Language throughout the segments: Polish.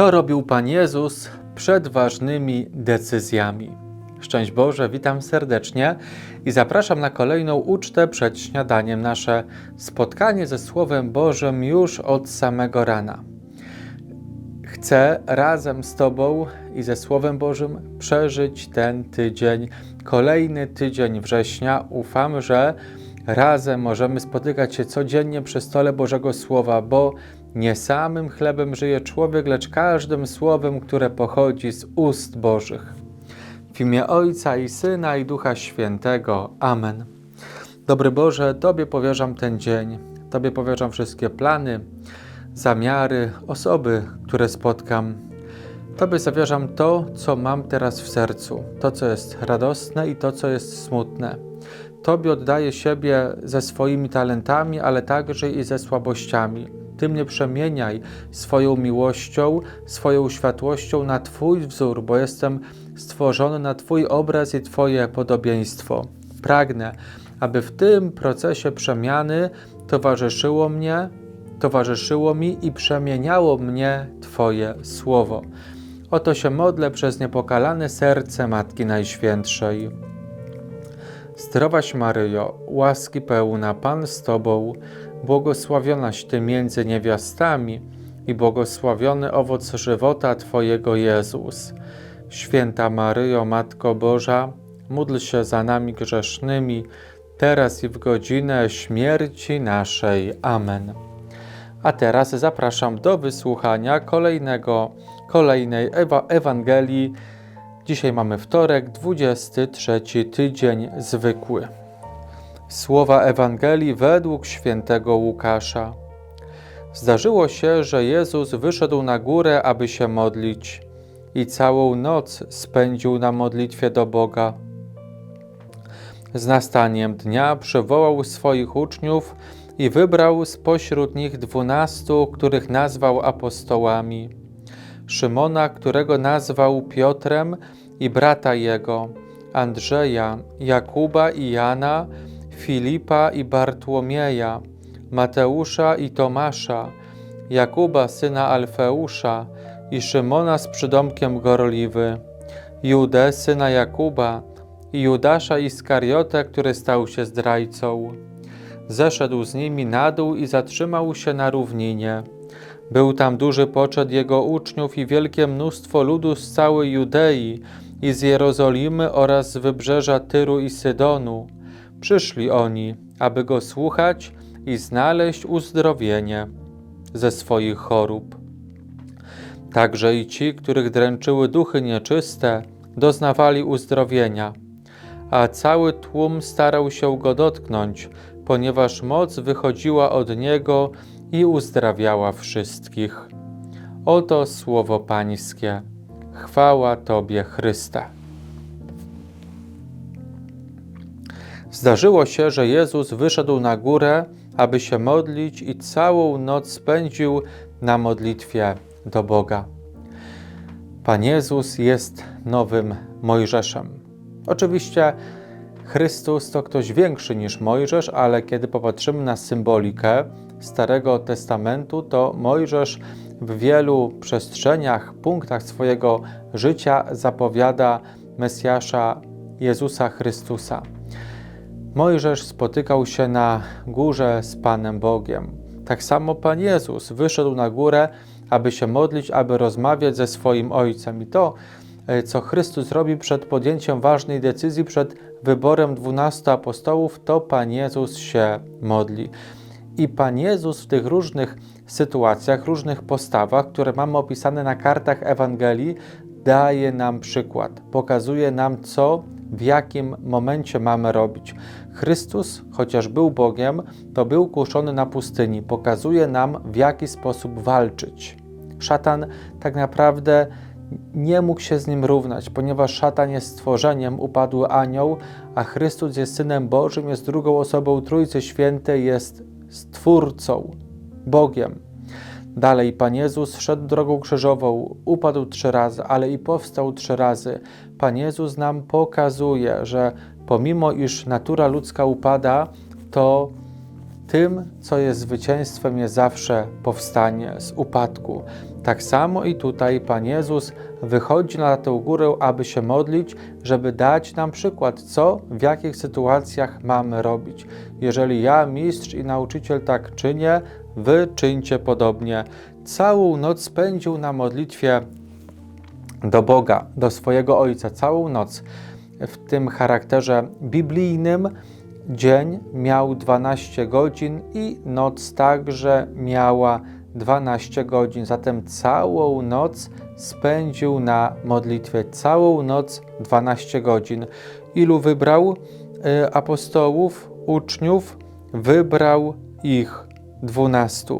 To robił Pan Jezus przed ważnymi decyzjami. Szczęść Boże, witam serdecznie i zapraszam na kolejną ucztę przed śniadaniem. Nasze spotkanie ze Słowem Bożym już od samego rana. Chcę razem z Tobą i ze Słowem Bożym przeżyć ten tydzień, kolejny tydzień września. Ufam, że razem możemy spotykać się codziennie przy stole Bożego Słowa, bo nie samym chlebem żyje człowiek, lecz każdym słowem, które pochodzi z ust Bożych. W imię Ojca i Syna i Ducha Świętego. Amen. Dobry Boże, Tobie powierzam ten dzień. Tobie powierzam wszystkie plany, zamiary, osoby, które spotkam. Tobie zawierzam to, co mam teraz w sercu, to, co jest radosne i to, co jest smutne. Tobie oddaję siebie ze swoimi talentami, ale także i ze słabościami. Ty mnie przemieniaj swoją miłością, swoją światłością na Twój wzór, bo jestem stworzony na Twój obraz i Twoje podobieństwo. Pragnę, aby w tym procesie przemiany towarzyszyło mnie, towarzyszyło mi i przemieniało mnie Twoje słowo. Oto się modlę przez niepokalane serce Matki Najświętszej. Zdrowaś Maryjo, łaski pełna, Pan z Tobą, błogosławionaś Ty między niewiastami i błogosławiony owoc żywota Twojego Jezus. Święta Maryjo, Matko Boża, módl się za nami grzesznymi, teraz i w godzinę śmierci naszej. Amen. A teraz zapraszam do wysłuchania kolejnego, kolejnej Ewa Ewangelii. Dzisiaj mamy wtorek, 23 tydzień zwykły. Słowa Ewangelii według świętego Łukasza. Zdarzyło się, że Jezus wyszedł na górę, aby się modlić i całą noc spędził na modlitwie do Boga. Z nastaniem dnia przywołał swoich uczniów i wybrał spośród nich dwunastu, których nazwał apostołami. Szymona, którego nazwał Piotrem i brata jego, Andrzeja, Jakuba i Jana, Filipa i Bartłomieja, Mateusza i Tomasza, Jakuba syna Alfeusza i Szymona z przydomkiem Gorliwy, Judę syna Jakuba i Judasza Iskariotę, który stał się zdrajcą. Zeszedł z nimi na dół i zatrzymał się na równinie. Był tam duży poczet jego uczniów i wielkie mnóstwo ludu z całej Judei i z Jerozolimy oraz z wybrzeża Tyru i Sydonu. Przyszli oni, aby go słuchać i znaleźć uzdrowienie ze swoich chorób. Także i ci, których dręczyły duchy nieczyste, doznawali uzdrowienia, a cały tłum starał się go dotknąć, ponieważ moc wychodziła od niego i uzdrawiała wszystkich. Oto słowo Pańskie. Chwała Tobie, Chryste. Zdarzyło się, że Jezus wyszedł na górę, aby się modlić i całą noc spędził na modlitwie do Boga. Pan Jezus jest nowym Mojżeszem. Oczywiście Chrystus to ktoś większy niż Mojżesz, ale kiedy popatrzymy na symbolikę Starego Testamentu, to Mojżesz w wielu przestrzeniach, punktach swojego życia zapowiada Mesjasza Jezusa Chrystusa. Mojżesz spotykał się na górze z Panem Bogiem. Tak samo Pan Jezus wyszedł na górę, aby się modlić, aby rozmawiać ze swoim Ojcem. I to, e, co Chrystus robi przed podjęciem ważnej decyzji, przed wyborem dwunastu apostołów, to Pan Jezus się modli. I Pan Jezus w tych różnych sytuacjach, różnych postawach, które mamy opisane na kartach Ewangelii, daje nam przykład, pokazuje nam, co w jakim momencie mamy robić. Chrystus, chociaż był Bogiem, to był kuszony na pustyni, pokazuje nam, w jaki sposób walczyć. Szatan tak naprawdę nie mógł się z nim równać, ponieważ szatan jest stworzeniem, upadły anioł, a Chrystus jest synem Bożym, jest drugą osobą Trójcy Świętej, jest stwórcą, Bogiem. Dalej Pan Jezus szedł drogą krzyżową, upadł trzy razy, ale i powstał trzy razy. Pan Jezus nam pokazuje, że pomimo iż natura ludzka upada, to tym, co jest zwycięstwem, jest zawsze powstanie z upadku. Tak samo i tutaj Pan Jezus wychodzi na tę górę, aby się modlić, żeby dać nam przykład, co, w jakich sytuacjach mamy robić. Jeżeli ja, mistrz i nauczyciel, tak czynię, wy czyńcie podobnie. Całą noc spędził na modlitwie do Boga, do swojego Ojca, całą noc w tym charakterze biblijnym. Dzień miał 12 godzin i noc także miała 12 godzin. Zatem całą noc spędził na modlitwie. Całą noc 12 godzin. Ilu wybrał y, apostołów, uczniów? Wybrał ich 12.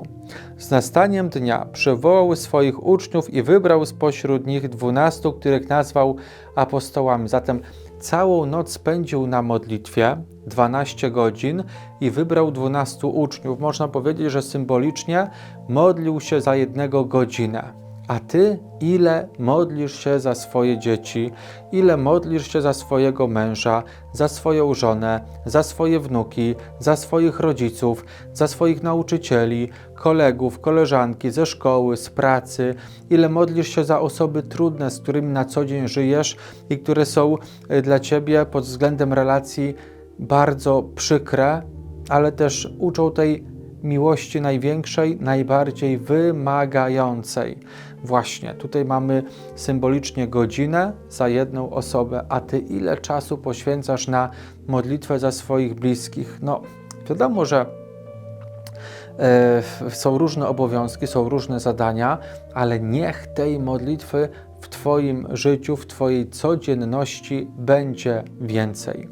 Z nastaniem dnia przywołał swoich uczniów i wybrał spośród nich dwunastu, których nazwał apostołami. Zatem całą noc spędził na modlitwie 12 godzin i wybrał 12 uczniów. Można powiedzieć, że symbolicznie modlił się za jednego godzinę. A ty ile modlisz się za swoje dzieci, ile modlisz się za swojego męża, za swoją żonę, za swoje wnuki, za swoich rodziców, za swoich nauczycieli, kolegów, koleżanki ze szkoły, z pracy, ile modlisz się za osoby trudne, z którymi na co dzień żyjesz i które są y, dla ciebie pod względem relacji bardzo przykre, ale też uczą tej miłości największej, najbardziej wymagającej. Właśnie tutaj mamy symbolicznie godzinę za jedną osobę, a ty ile czasu poświęcasz na modlitwę za swoich bliskich? No, wiadomo, że e, są różne obowiązki, są różne zadania, ale niech tej modlitwy w Twoim życiu, w Twojej codzienności będzie więcej.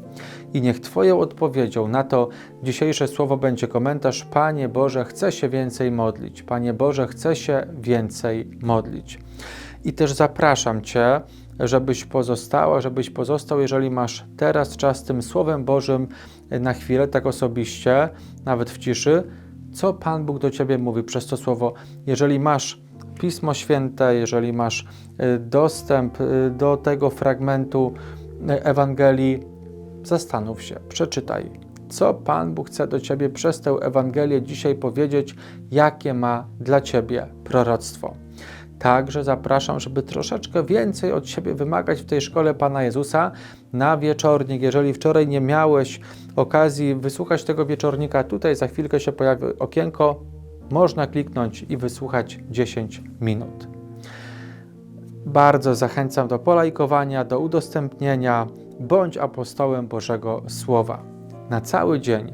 I niech Twoją odpowiedzią na to dzisiejsze słowo będzie komentarz: Panie Boże, chcę się więcej modlić. Panie Boże, chcę się więcej modlić. I też zapraszam Cię, żebyś pozostała, żebyś pozostał, jeżeli masz teraz czas tym Słowem Bożym na chwilę, tak osobiście, nawet w ciszy, co Pan Bóg do Ciebie mówi przez to słowo. Jeżeli masz Pismo Święte, jeżeli masz y, dostęp y, do tego fragmentu y, Ewangelii, zastanów się, przeczytaj, co Pan Bóg chce do Ciebie przez tę Ewangelię dzisiaj powiedzieć, jakie ma dla Ciebie proroctwo. Także zapraszam, żeby troszeczkę więcej od siebie wymagać w tej szkole Pana Jezusa na wieczornik. Jeżeli wczoraj nie miałeś okazji wysłuchać tego wieczornika, tutaj za chwilkę się pojawi okienko, można kliknąć i wysłuchać 10 minut. Bardzo zachęcam do polajkowania, do udostępnienia. Bądź apostołem Bożego Słowa. Na cały dzień